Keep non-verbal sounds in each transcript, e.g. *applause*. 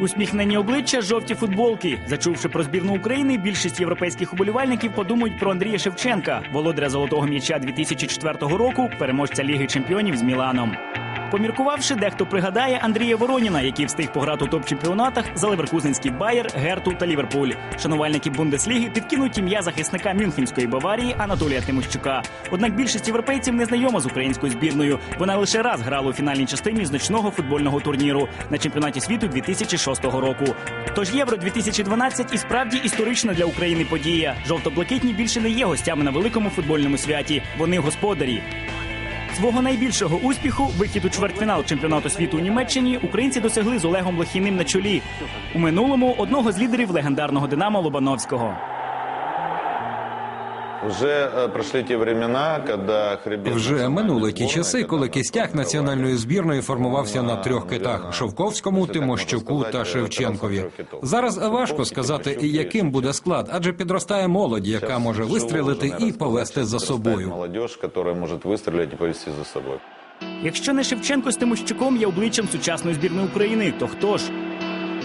Усміхнені обличчя, жовті футболки. Зачувши про збірну України, більшість європейських уболівальників подумають про Андрія Шевченка, володаря золотого м'яча 2004 року, переможця Ліги Чемпіонів з Міланом. Поміркувавши, дехто пригадає Андрія Вороніна, який встиг пограти у топ-чемпіонатах за Леверкузенський Байер, Герту та Ліверпуль. Шанувальники Бундесліги підкинуть ім'я захисника Мюнхенської Баварії Анатолія Тимощука. Однак більшість європейців не знайома з українською збірною. Вона лише раз грала у фінальній частині значного футбольного турніру на чемпіонаті світу 2006 року. Тож євро 2012 і справді історична для України подія. Жовто-блакитні більше не є гостями на великому футбольному святі. Вони господарі. Свого найбільшого успіху вихід у чвертьфінал чемпіонату світу у Німеччині українці досягли з Олегом Лохіним на чолі. У минулому одного з лідерів легендарного Динамо Лобановського. Вже минули ті часи, коли кістяк національної збірної формувався на трьох китах: Шовковському, Тимощуку та Шевченкові. Зараз важко сказати, яким буде склад, адже підростає молодь, яка може вистрілити і повести за собою. Молодежь, которая может выстрелить и повести за собой. Якщо не Шевченко з Тимощуком є обличчям сучасної збірної України, то хто ж?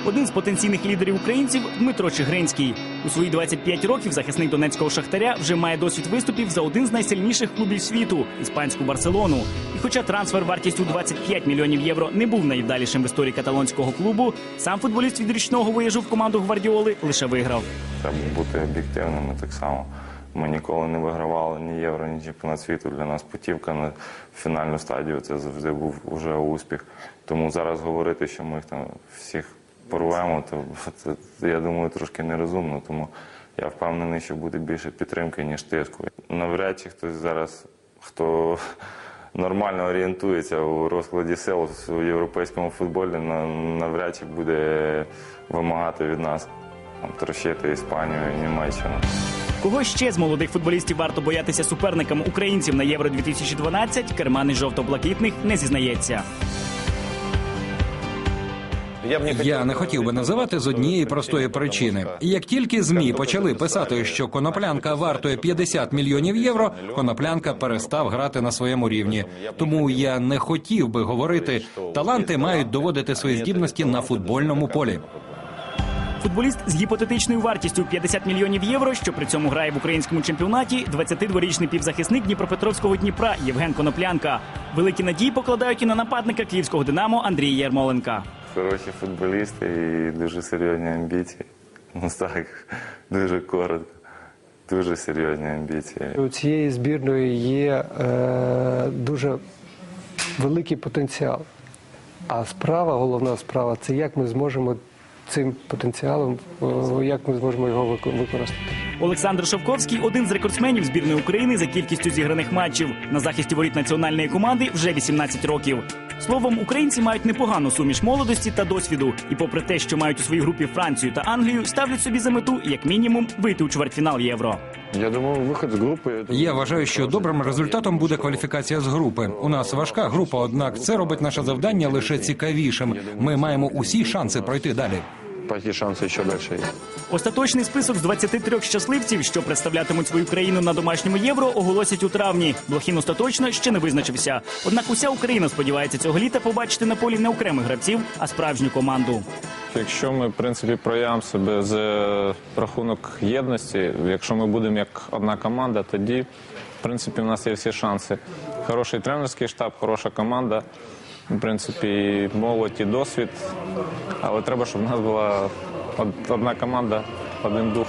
Один з потенційних лідерів українців Дмитро Чигринський. У свої 25 років захисник донецького шахтаря вже має досвід виступів за один з найсильніших клубів світу іспанську Барселону. І хоча трансфер вартістю 25 мільйонів євро не був найвдалішим в історії каталонського клубу, сам футболіст від річного виїжджу в команду гвардіоли лише виграв. Треба бути об'єктивними так само. Ми ніколи не вигравали ні євро, ні чемпіонат світу. Для нас путівка на фінальну стадію це завжди був уже успіх. Тому зараз говорити, що ми їх там всіх порвемо, то *laughs* це, я думаю, трошки нерозумно. Тому я впевнений, що буде більше підтримки, ніж тиску. Навряд чи хтось зараз, хто *laughs* нормально орієнтується у розкладі сил у європейському футболі, навряд чи буде вимагати від нас там, трощити Іспанію і Німеччину. Кого ще з молодих футболістів варто боятися суперникам українців на Євро 2012 керманич жовто-блакитних не зізнається. Я, б не хотел Я не хотів би називати з однієї простої причини. Як тільки змі почали писати, що коноплянка вартує 50 мільйонів євро, коноплянка перестав грати на своєму рівні. Тому я не хотів би говорити, таланти мають доводити свої здібності на футбольному полі. Футболіст з гіпотетичною вартістю 50 мільйонів євро, що при цьому грає в українському чемпіонаті, 22-річний півзахисник Дніпропетровського Дніпра Євген Коноплянка. Великі надії покладають і на нападника київського динамо Андрія Ярмоленка. Хороші футболісти і дуже серйозні амбіції. Ну так, дуже коротко. Дуже серйозні амбіції. У цієї збірної є е, дуже великий потенціал. А справа, головна справа, це як ми зможемо цим потенціалом, е, як ми зможемо його використати. Олександр Шовковський один з рекордсменів збірної України за кількістю зіграних матчів. На захисті воріт національної команди вже 18 років. Словом, українці мають непогану суміш молодості та досвіду. І попри те, що мають у своїй групі Францію та Англію, ставлять собі за мету як мінімум вийти у чвертьфінал євро. Я думаю, виход з групи. Я вважаю, що добрим результатом буде кваліфікація з групи. У нас важка група, однак це робить наше завдання лише цікавішим. Ми маємо усі шанси пройти далі. Такі шанси ще далі є. Остаточний список з 23 щасливців, що представлятимуть свою країну на домашньому євро, оголосять у травні. Блохін остаточно ще не визначився. Однак уся Україна сподівається цього літа побачити на полі не окремих гравців, а справжню команду. Якщо ми, в принципі, проявимо себе з рахунок єдності, якщо ми будемо як одна команда, тоді, принципі, в нас є всі шанси. Хороший тренерський штаб, хороша команда, в принципі, і молодь і досвід. Але треба, щоб в нас була одна команда, один дух.